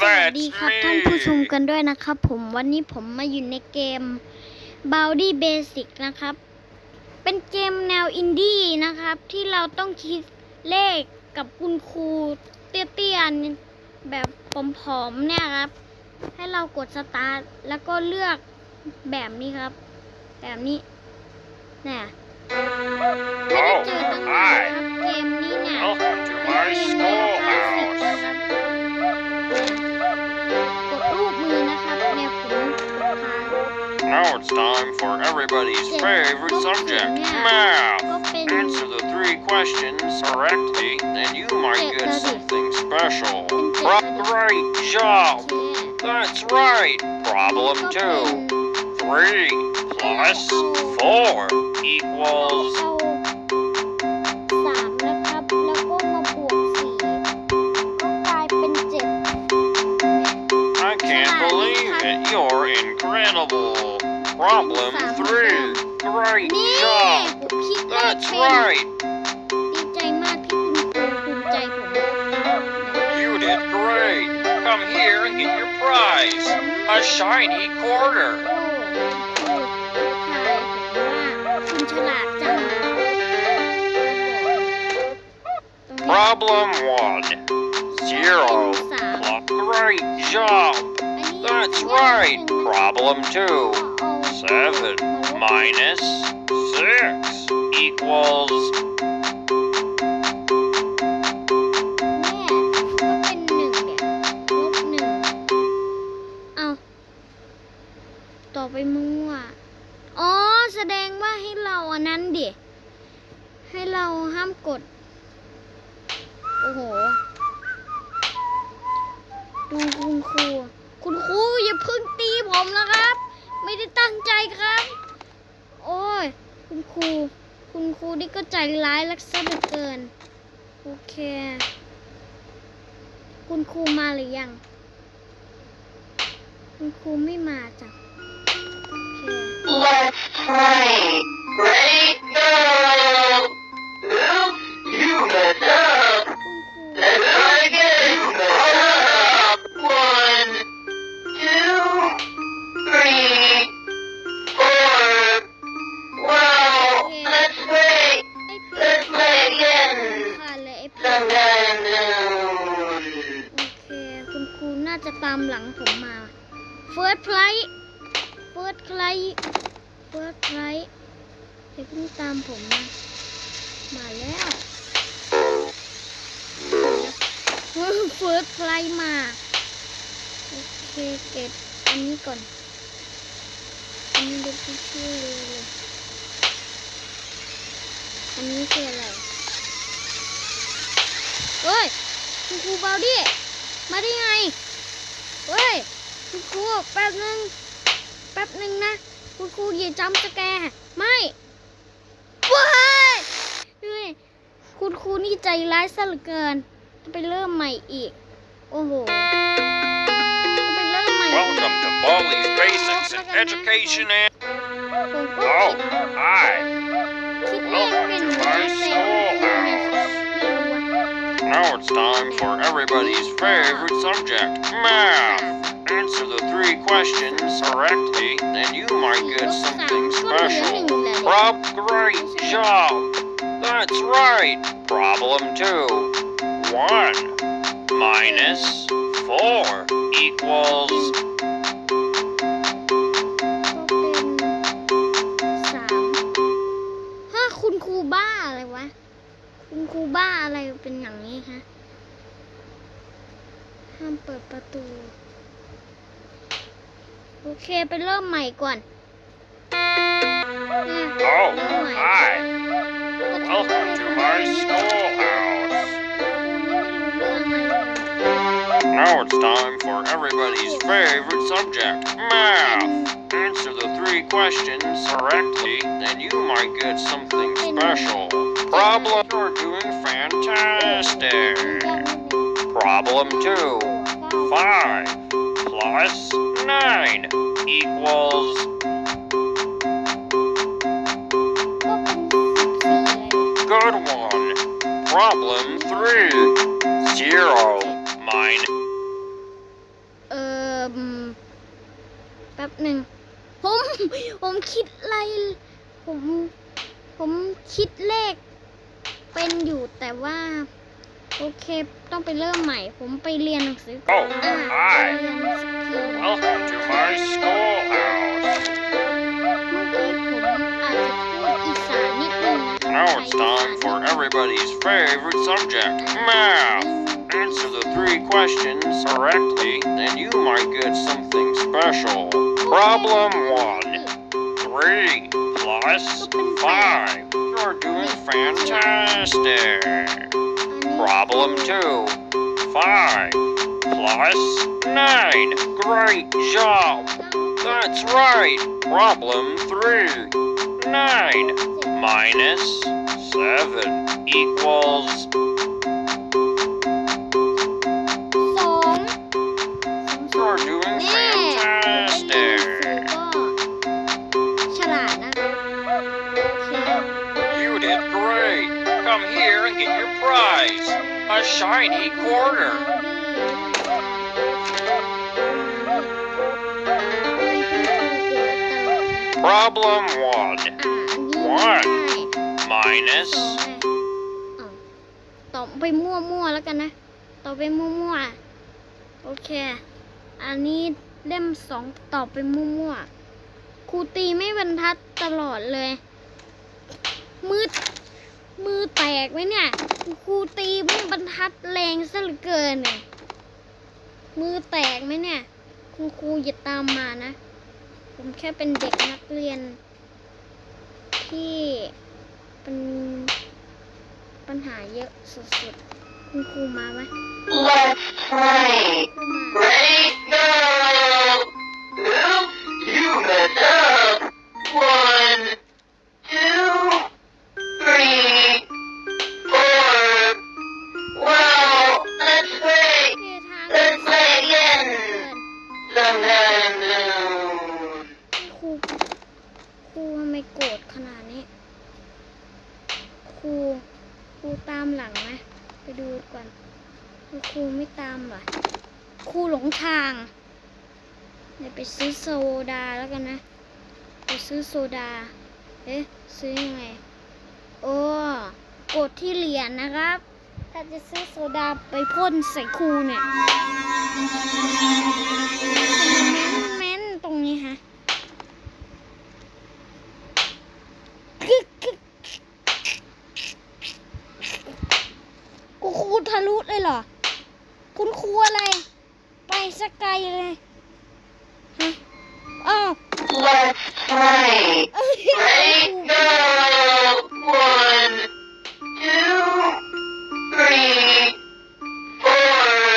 สวัสดีครับท่านผู้ชมกันด้วยนะครับ ผมวันนี้ผมมาอยู่ในเกม b o u d y Basic นะครับ เป็นเกมแนวอินดี้นะครับ ที่เราต้องคิดเลขกับคุณครูเตี้ยๆแบบผอมๆเนี่ยครับ ให้เรากดสตาร์ทแล้วก็เลือกแบบนี้ครับ แบบนี้เนี่ยไม่ได้เจอตั้งนานนะครับเกมนี้เนี่ย Welcome to เป็น my เกม it's time for everybody's favorite subject, math. Answer the three questions correctly, and you might get something special. Right job. That's right. Problem two. Three plus four equals Problem three. Great นี่ job. ผมคิดเลข That's เป็น right. ดีใจมากที่คุณครูภูมิใจผม You did great. Come here and get your prize. A shiny quarter. โอ้คุณครูทายผมว่าคุณฉลาดจัง ตรงนี้ Problem one. Zero. สาม Plus- Great job. อันนี้ That's ยาก right. หนึ่ง Problem two. เอา Seven minus six equals. แม่ก็เป็นหนึ่งเดียวลบหนึ่งเอาต่อไปมึงว่ะอ๋อ แสดงว่าให้เราอันนั้นดิให้เราห้ามกด โอ้โห ดูคุณครู คุณครูอย่าเพึ่งตีผมนะครับ ไม่ได้ตั้งใจครับ โอ้ย คุณครู คุณครูนี่ก็ใจร้ายลักษณะเหลือเกิน โอเค คุณครูมาหรือยัง คุณครูไม่มาจ้ะ โอเค เดี๋ยวเพิ่งตามผมนะ มาแล้ว First Flight มา โอเคเก็บอันนี้ก่อน อันนี้เด็กที่ชื่อเลยอันนี้คืออะไรเฮ้ยคุณครูเบาดิมาได้ไงเฮ้ยคุณครูแป๊บนึง แป๊บนึงนะ คุณครูอย่าจำสแกร์ไม่ ว้ายเฮ้ยคุณครูนี่ใจร้ายซะเหลือเกินจะไปเริ่มใหม่อีก โอ้โหจะไปเริ่มใหม่อีก Welcome to Baldi's Basics in Education and. ผมก็ Oh, คิด hi. คิดเลขเป็นเหมือนกันแต่ว่าไม่รู้อะ Now it's time for everybody's favorite subject, math. Answer the three questions correctly, and you might get something special. Prob, great job. That's right. Problem two. One minus four equals. คุณครูบ้าอะไรวะ คุณครูบ้าอะไรเป็นอย่างนี้ฮะห้ามเปิดประตู โอเคไปเริ่มใหม่ก่อนเนี่ย Oh, เริ่มใหม่ hi. ก็ทำ Welcome ให้ to ทำ my นี้ schoolhouse. ไม่รู้เรื่องอะไรเลย Now it's time for everybody's favorite subject, math. Answer the three questions correctly, and you might get something special. Problem, you're doing fantastic. Problem two, five plus nine equals เ good one problem three zero mine เออแป๊บหนึ่งผม ผมคิดอะไร ผม ผมคิดเลข เป็นอยู่แต่ว่า โอเค ต้องไปเริ่มใหม่ ผมไปเรียนหนังสือก่อน Oh, อ่า hi. ไปเรียนสักที Welcome to my schoolhouse. เมื่อกี้ผมอาจจะพูดอีสานนิดนึงนะ Now it's time for everybody's favorite subject, math. Answer the three questions correctly, and you might get something special. Problem one. Three plus five. You're doing fantastic. Problem two. Five plus nine. Great job. That's right. Problem three. Nine minus seven equals Come here and get your prize. A shiny quarter. Problem one อันนี้ไม่ได้ minus ตอบไปมั่วๆแล้วกันนะตอบไปมั่วๆโอเค อันนี้เล่มสองตอบไปมั่วๆครูตีไม่บรรทัดตลอดเลยมือ มือแตกไหมเนี่ยครูตีไม่บรรทัดแรงซะเหลือเกินเนี่ยมือแตกไหมเนี่ย คุณครูอย่าตามมานะ ผมแค่เป็นเด็กนักเรียน ที่เป็นปัญหาเยอะสุดๆ คุณครูมาไหม Let's play. ครูมา Ready, go! าง เดี๋ยวไปซื้อโซดาแล้วกันนะ ไปซื้อโซดา เอ๊ะ ซื้อยังไง โอ้กดที่เหรียญนะครับ ถ้าจะซื้อโซดาไปพ่นใส่ครูเนี่ยเม้นเม้นตรงนี้ฮะกูครูทะลุเลยเหรอ คุณครูอะไร ไปสักไกลเลยฮะอ้าว Let's play. เอ้ย Ready, go! One, two, three, four.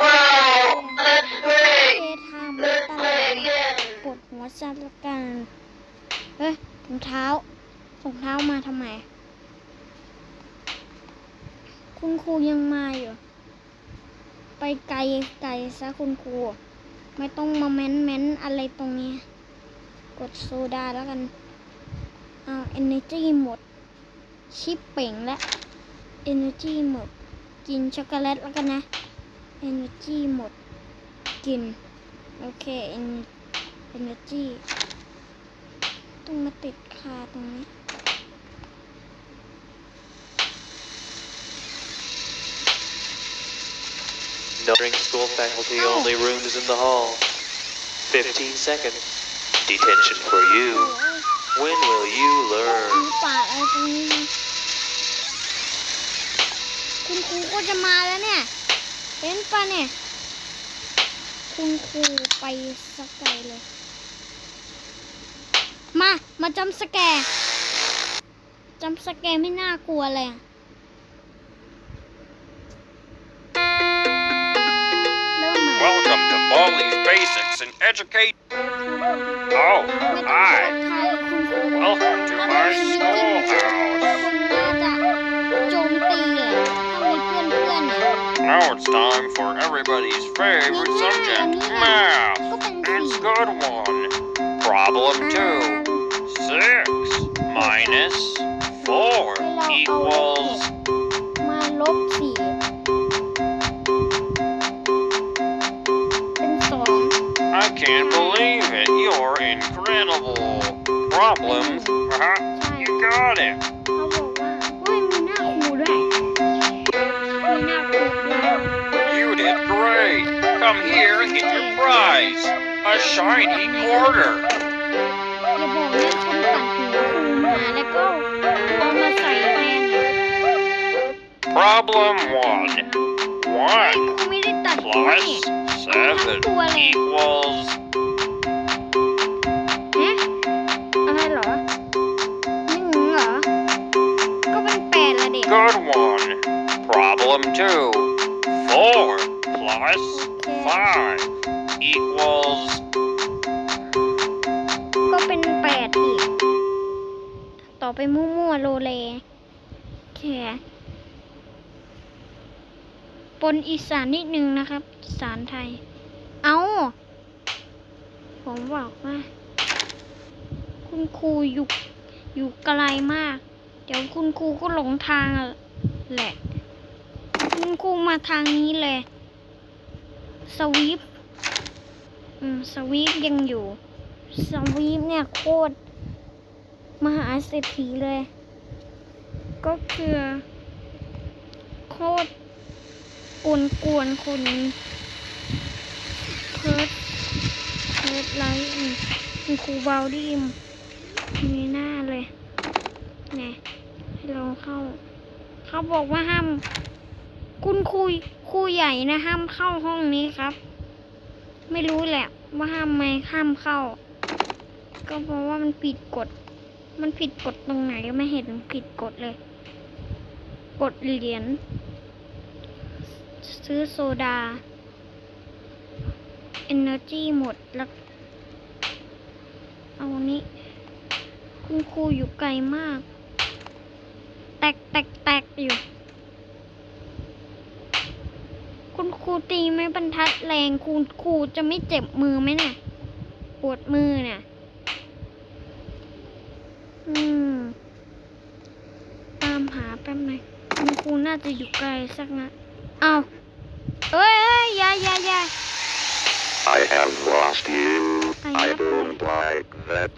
Wow, let's เท play. ทามไม่ Let's ตา play ย again. ปวดหัวจัดละกันเฮ้ยถุงเท้าถุงเท้ามาทำไม คุณครูยังมาอยู่ ไปไกลไกลซะคุณครู ไม่ต้องมาเม้นเม้นอะไรตรงนี้ กดโซดาแล้วกันเอาเอเนจีหมด ชิปเป่งและเอเนจีหมด กินช็อกโกแลตแล้วกันนะเอเนจีหมด กิน โอเคเอเน energy ต้องมาติดคาตรงนี้ No during school faculty only rooms in the hall. 15 seconds. Detention for you. When will you มี learn? ปากอะไรตรงนี้นะคุณครูก็จะมาแล้วเนี่ยเห็นปะเนี่ย คุณครูไปสักไกลเลย มา มาจำสแกร์จำสแกร์ไม่น่ากลัวเลยอะ พื่อนๆเนี่ย Now it's time for everybody's favorite subject, math. ก็เป็น It's สี่ good one. Problem อ่า two. Six minus four ให้เราเอาเลข equals Problems? Uh-huh. You got it. เขาบอกว่าเฮ้ยมีหน้าครูด้วยมีหน้าครูด้วย You did great. Come here and get your prize. A shiny quarter. อย่าบอกนะฉันตัดหัวครูมาแล้วก็เอามาใส่แทน Problem one. เฮ้ย One ครูไม่ได้ตัดหัว plus นี่ seven equals Problem two. Four plus five equals ก็เป็นแปดอีก ต่อไปมั่วๆโลเลแค่ปนอีสานนิดนึงนะครับอีสานไทย เอา ผมบอกว่า คุณครูอยู่อยู่ไกลมาก เดี๋ยวคุณครูก็หลงทางแหละ คุณครูมาทางนี้เลย สวีปอืม สวีปยังอยู่ สวีปเนี่ยโคตร มหาเศรษฐีเลย ก็คือ โคตรกวนกวนๆคุณเพิร์ดเพิร์ดไลท์อืมคุณครูบาวดีมมีหน้าเลยเนี่ยให้เราเข้า เขาบอกว่าห้าม คุณครูครูใหญ่นะห้ามเข้าห้องนี้ครับ ไม่รู้แหละ ว่าห้ามไหมห้ามเข้า ก็เพราะว่ามันผิดกฎ มันผิดกฎตรงไหนก็ไม่เห็นผิดกฎเลย กดเหรียญซื้อโซดา Energy หมดแล้ว เอานี้ คุณครูอยู่ไกลมาก แตกแตกแตกอยู่ คุณครูตีไม้บรรทัดแรงคุณครูจะไม่เจ็บมือไหมเนี่ยปวดมือเนี่ยอืม ตามหาแป๊บหนึงคุณครูน่าจะอยู่ไกลสักนะเอาเอ้ยเอ้ยอยาอยาอยา I have lost you. I I have don't like that.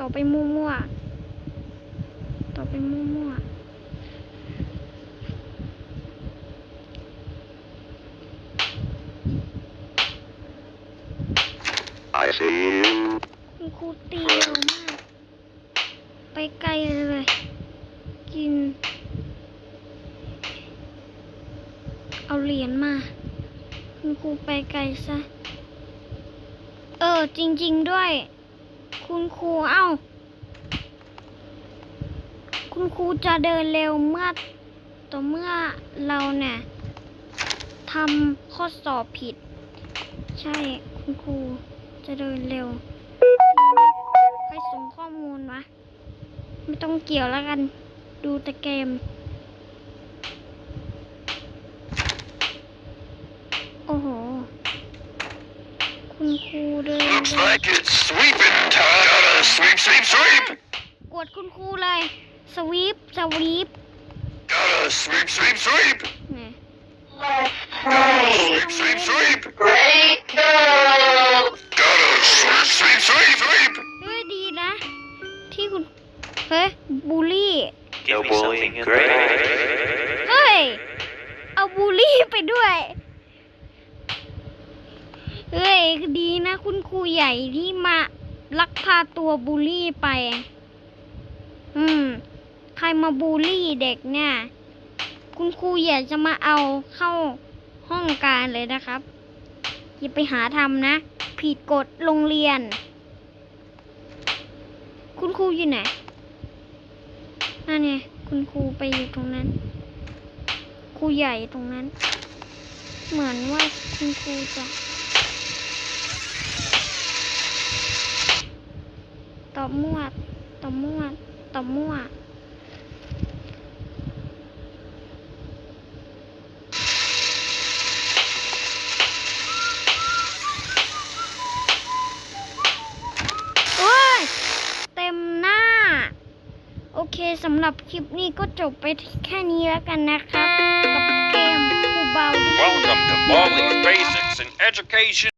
ต่อไปมั่วๆต่อไปมั่ว I see you. ๆ คุณครูตีเร็วมาก ไปไกลเลย กิน เอาเหรียญมา คุณครูไปไกลซะ เออ จริง ๆ ด้วย คุณครูเอ้า คุณครูจะเดินเร็วเมื่อต่อเมื่อเราเนี่ยทำข้อสอบผิด ใช่ คุณครู จะเดินเร็วใครส่งข้อมูลวะ ไม่ต้องเกี่ยวแล้วกัน ดูแต่เกม โอ้โห คุณครูเดิน Looks เร็ว like it's sweeping time. Gotta sweep, sweep, sweep. กดคุณครูเลย สวีป สวีป Gotta sweep, sweep, sweep. เนี่ย Let's play. Sweep, sweep, sweep. Ready, go! Gotta sweep, sweep, sweep, sweep. เฮ้ยดีนะ ที่คุณ เฮ้ย บูลลี่ No bullying in grade. เฮ้ย เอาบูลลี่ไปด้วย เฮ้ย ดีนะ คุณครูใหญ่ที่มาลักพาตัวบูลลี่ไป อืม ใครมาบูลลี่เด็กเนี่ย คุณครูใหญ่จะมาเอาเข้าห้องการเลยนะครับ อย่าไปหาทำนะ ผิดกฎโรงเรียน คุณครูอยู่ไหนนั่นไงคุณครูไปอยู่ตรงนั้น ครูใหญ่ตรงนั้น เหมือนว่าคุณครูจะตอบมั่วตอบมั่วตอบมั่ว หรับคลิปนี้ก็จบไปแค่นี้แล้วกันนะครับ กับเกมคูบาวดี Welcome to Bali Basics in Education.